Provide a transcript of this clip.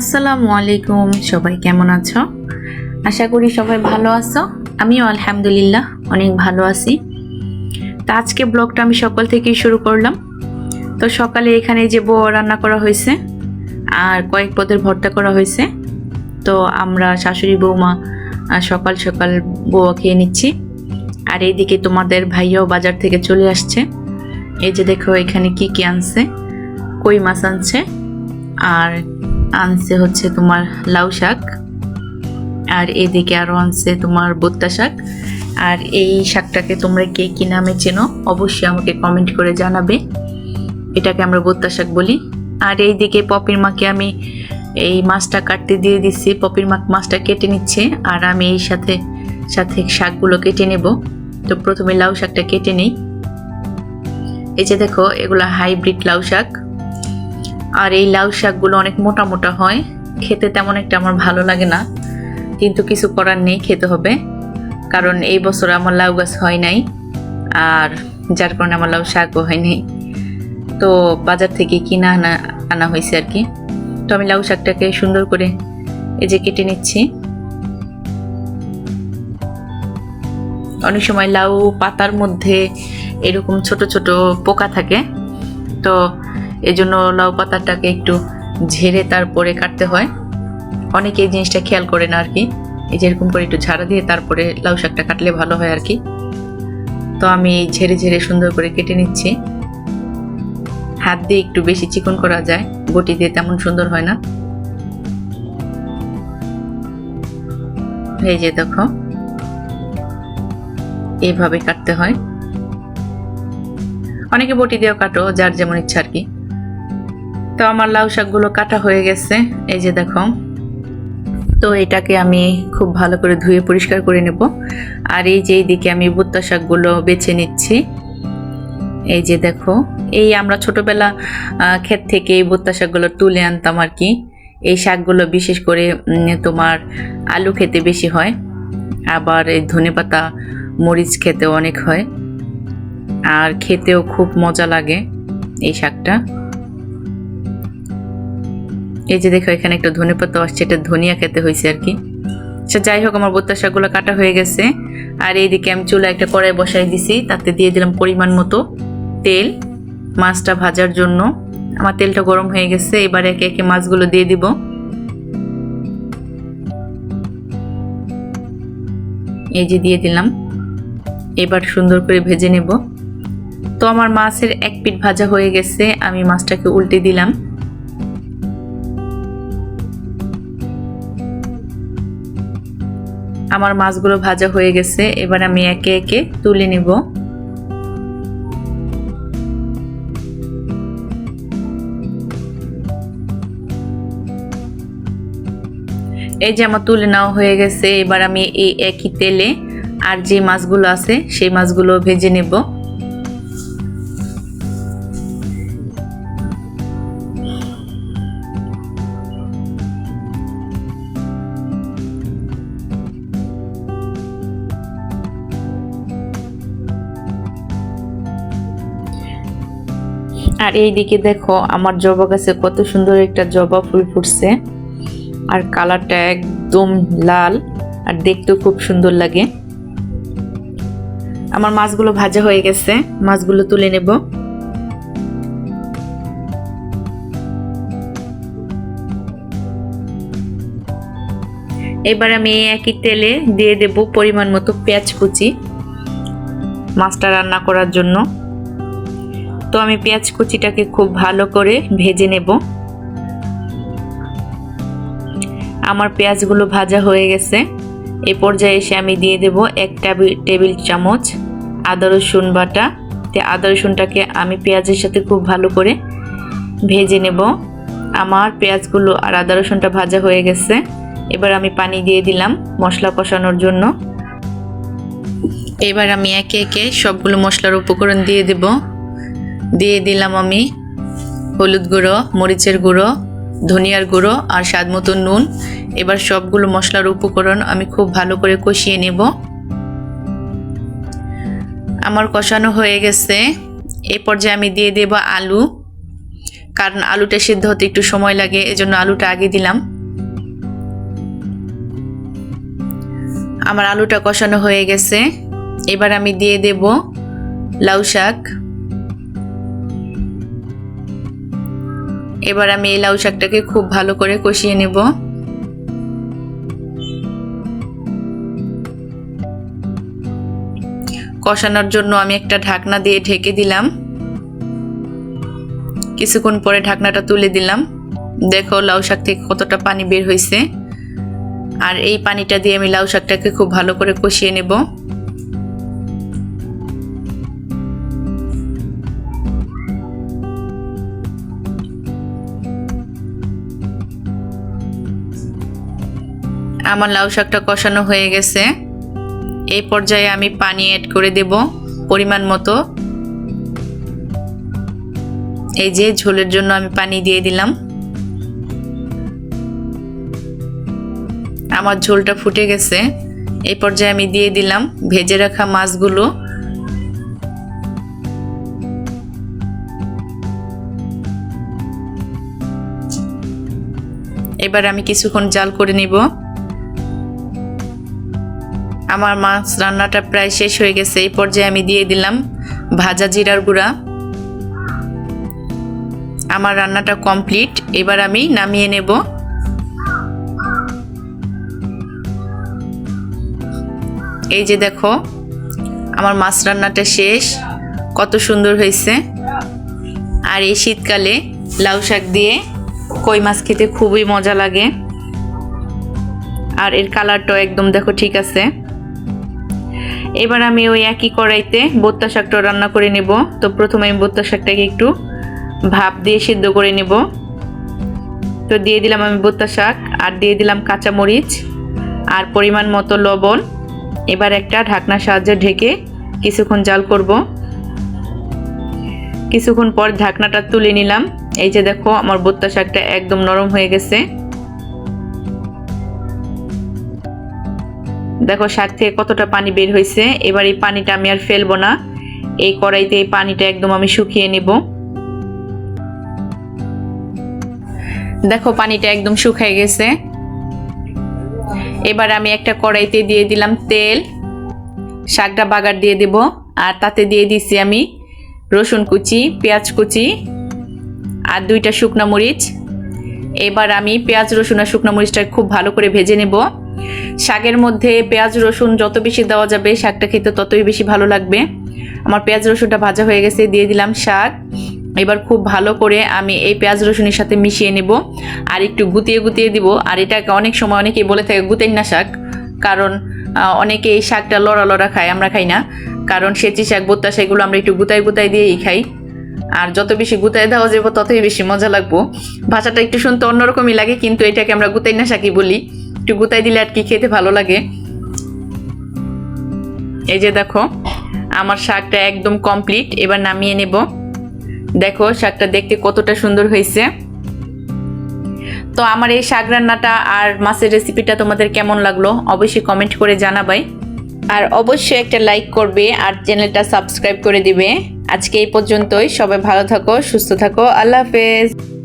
আসসালামু আলাইকুম। সবাই কেমন আছো? আশা করি সবাই ভালো আছো। আমিও আলহামদুলিল্লাহ অনেক ভালো আছি। তো আজকে ব্লগটা আমি সকাল থেকেই শুরু করলাম। তো সকালে এখানে যে বউ রান্না করা হয়েছে আর কয়েক পদের ভর্তা করা হয়েছে, তো আমরা শাশুড়ি বৌমা সকাল সকাল বউয়া খেয়ে নিচ্ছি। আর এইদিকে তোমাদের ভাইয়াও বাজার থেকে চলে আসছে। এই যে দেখো এখানে কি কি আনছে, কই মাছ আনছে, আর আনছে হচ্ছে তোমার লাউ শাক, আর এদিকে আরও আনছে তোমার বোত্তা শাক। আর এই শাকটাকে তোমরা কে কী নামে চেনো অবশ্যই আমাকে কমেন্ট করে জানাবে। এটাকে আমরা বোত্তা শাক বলি। আর এইদিকে পপির মাকে আমি এই মাছটা কাটতে দিয়ে দিচ্ছি পপির মা মাছটা কেটে নিচ্ছে, আর আমি এই সাথে সাথে শাকগুলো কেটে নেব। তো প্রথমে লাউ শাকটা কেটে নেই। এই যে দেখো, এগুলো হাইব্রিড লাউ শাক। আর এই লাউ শাকগুলো অনেক মোটা মোটা হয়। খেতে তেমন একটা আমার ভালো লাগে না। কিন্তু কিছু করার নেই, খেতে হবে। কারণ এই বছর আমার লাউ গাছ হয় নাই। আর যার কারণে আমার লাউ শাকও হয় নাই। তো বাজার থেকে কিনা আনা আনা হয়েছে আর কি। তো আমি লাউ শাকটাকে সুন্দর করে এই যে কেটে নিচ্ছি। অনেক সময় লাউ পাতার মধ্যে এরকম ছোট ছোট পোকা থাকে। তো এই জন্য লাউ পাতাটাকে একটু ঝেড়ে তারপরে কাটতে হয়। অনেকে এই জিনিসটা খেয়াল করে না আর কি এই যে এরকম করে একটু ঝাড়া দিয়ে তারপরে লাউ শাকটা কাটলে ভালো হয় আর কি তো আমি ঝেড়ে ঝেড়ে সুন্দর করে কেটে নিচ্ছি। হাত দিয়ে একটু বেশি চিকন করা যায়। বটি দিয়ে তেমন সুন্দর হয় না। এই যে দেখো। এইভাবে কাটতে হয়। অনেকে বটি দিয়েও কাটো, যার যেমন ইচ্ছা আর কি তো আমার লাউ শাকগুলো কাটা হয়ে গেছে। এই যে দেখো। তো এটাকে আমি খুব ভালো করে ধুয়ে পরিষ্কার করে নেব। আর এই যে এইদিকে আমি বুত্তা শাকগুলো বেছে নিচ্ছি। এই যে দেখো। এই আমরা ছোটবেলা ক্ষেত থেকে এই বুত্তা শাকগুলো তুলে আনতাম আর কি। এই শাকগুলো বিশেষ করে তোমার আলু খেতে বেশি হয়। আবার এই ধনেপাতা মরিচ খেতে অনেক হয়। আর খেতেও খুব মজা লাগে এই শাকটা। এই যে দেখো, এখানে একটা ধনে পাতা আসছে, এটা ধনিয়া খেতে হয়েছে আর কি। আচ্ছা যাই হোক, আমার বোত্তা শাকগুলো কাটা হয়ে গেছে। আর এই এইদিকে আমি চুলা একটা কড়াই বসাই দিছি, তাতে দিয়ে দিলাম পরিমাণ মতো তেল, মাছটা ভাজার জন্য। আমার তেলটা গরম হয়ে গেছে, এবার একে একে মাছগুলো দিয়ে দিব। এই যে দিয়ে দিলাম। এবার সুন্দর করে ভেজে নেব। তো আমার মাছের এক পিঠ ভাজা হয়ে গেছে, আমি মাছটাকে উল্টে দিলাম। আমার মাছগুলো ভাজা হয়ে গেছে, এবার আমি একে একে তুলে নিব। এই যে আমার তুলে নেওয়া হয়ে গেছে, এবার আমি এই একই তেলে আর যে মাছগুলো আছে, সেই মাছগুলো ভেজে নেব। আর এইদিকে দেখো, আমার জবা গাছে কত সুন্দর একটা জবা ফুল ফুটছে। আর কালারটা একদম লাল, আর দেখতেও খুব সুন্দর লাগে। আমার মাছগুলো ভাজা হয়ে গেছে, মাছগুলো তুলে নেব। এবার আমি একই তেলে দিয়ে দেব পরিমাণ মতো পেঁয়াজ কুচি। মাছটা রান্না করার জন্য। তো আমি পেঁয়াজ কুচিটাকে খুব ভালো করে ভেজে নেব। আমার পেঁয়াজগুলো ভাজা হয়ে গেছে। এ পর্যায়ে এসে আমি দিয়ে দেব এক টেবিল চামচ আদা রসুন বাটা। তে আদা রসুনটাকে আমি পেঁয়াজের সাথে খুব ভালো করে ভেজে নেব। আমার পেঁয়াজগুলো আর আদা রসুনটা ভাজা হয়ে গেছে। এবার আমি পানি দিয়ে দিলাম মশলা কষানোর জন্য। এবার আমি একে একে সবগুলো মশলার উপকরণ দিয়ে দেব। দিয়ে দিলাম আমি হলুদ গুঁড়ো, মরিচের গুঁড়ো, ধনিয়ার গুঁড়ো আর স্বাদ মতো নুন। এবার সবগুলো মশলার উপকরণ আমি খুব ভালো করে কষিয়ে নেব। আমার কষানো হয়ে গেছে। এ পর্যায়ে আমি দিয়ে দেব আলু, কারণ আলুটা সিদ্ধ হতে একটু সময় লাগে, এজন্য আলুটা আগে দিলাম। আমার আলুটা কষানো হয়ে গেছে। এবার আমি দিয়ে দেব লাউ শাক। এবার আমি এই লাউ শাকটাকে খুব ভালো করে কষিয়ে নেব। কষানোর জন্য আমি একটা ঢাকনা দিয়ে ঢেকে দিলাম। কিছুক্ষণ পরে ঢাকনাটা তুলে দিলাম। দেখো লাউ শাক থেকে কতটা পানি বের হয়েছে। আর এই পানিটা দিয়ে আমি লাউ শাকটাকে খুব ভালো করে কষিয়ে নেব। আমার লাউ শাকটা কষানো হয়ে গেছে। এই পর্যায়ে আমি পানি অ্যাড করে দেব পরিমাণ মতো। এই যে ঝোলের জন্য আমি পানি দিয়ে দিলাম। আমার ঝোলটা ফুটে গেছে। এই পর্যায়ে আমি দিয়ে দিলাম ভেজে রাখা মাছগুলো। এবার আমি কিছুক্ষণ জাল করে নিব। আমার মাছ রান্নাটা প্রায় শেষ হয়ে গেছে, এই পর্যায়ে আমি দিয়ে দিলাম ভাজা জিরার গুঁড়া। আমার রান্নাটা কমপ্লিট, এবার আমি নামিয়ে নেব। এই যে দেখো, আমার মাছ রান্নাটা শেষ, কত সুন্দর হয়েছে। আর এই শীতকালে লাউ শাক দিয়ে কই মাছ খেতে খুবই মজা লাগে। আর এর কালারটাও একদম দেখো ঠিক আছে। এবার আমি ওই একই কড়াইতে বোত্তা শাকটা রান্না করে নেব। তো প্রথমে আমি বোত্তা শাকটাকে একটু ভাপ দিয়ে সিদ্ধ করে নেব। তো দিয়ে দিলাম আমি বোত্তা শাক, আর দিয়ে দিলাম কাঁচা মরিচ আর পরিমাণ মতো লবণ। এবার একটা ঢাকনার সাহায্যে ঢেকে কিছুক্ষণ জাল করব। কিছুক্ষণ পর ঢাকনাটা তুলে নিলাম। এই যে দেখো, আমার বোত্তা শাকটা একদম নরম হয়ে গেছে। দেখো, শাক থেকে কতটা পানি বের হয়েছে। এবার এই পানিটা আমি আর ফেলব না। এই কড়াইতে এই পানিটা একদম আমি শুকিয়ে নেব। দেখো, পানিটা একদম শুকিয়ে গেছে। এবার আমি একটা কড়াইতে দিয়ে দিলাম তেল। শাকটা বাগার দিয়ে দেব। আর তাতে দিয়ে দিছি আমি রসুন কুচি, পেঁয়াজ কুচি আর দুইটা শুকনো মরিচ। এবার আমি পেঁয়াজ, রসুন আর শুকনো মরিচটা খুব ভালো করে ভেজে নেব। শাকের মধ্যে পেঁয়াজ, রসুন যত বেশি দেওয়া যাবে শাকটা খেতে ততই বেশি ভালো লাগবে। আমার পেঁয়াজ, রসুনটা ভাজা হয়ে গেছে, দিয়ে দিলাম শাক। এবার খুব ভালো করে আমি এই পেঁয়াজ, রসুনের সাথে মিশিয়ে নেব আর একটু গুতিয়ে গুতিয়ে দিব। আর এটাকে অনেক সময় অনেকেই বলে থাকে, গুতেন না শাক। কারণ অনেকে এই শাকটা লড়া লড়া খায়, আমরা খাই না। কারণ সেচি শাক বোত্তা সেগুলো আমরা একটু গুতাই গুতাই দিয়েই খাই। আর যত বেশি গুতাই দেওয়া যাব ততই বেশি মজা লাগবো। ভাষাটা একটু শুনতে অন্যরকমই লাগে, কিন্তু এটাকে আমরা গুতাই না শাকই বলি। একটু গুতাই দিলে আর কি খেতে ভালো লাগে। এই যে দেখো, আমার শাকটা একদম কমপ্লিট এবার নামিয়ে নেব। দেখো, শাকটা দেখতে কতটা সুন্দর হয়েছে। তো আমার এই শাক রান্নাটা আর মাছের রেসিপিটা তোমাদের কেমন লাগল অবশ্যই কমেন্ট করে জানাবাই। আর অবশ্যই একটা লাইক করবে আর চ্যানেলটা সাবস্ক্রাইব করে দিবে। আজকে এই পর্যন্তই। সবাই ভালো থাকো, সুস্থ থাকো। আল্লাহ হাফেজ।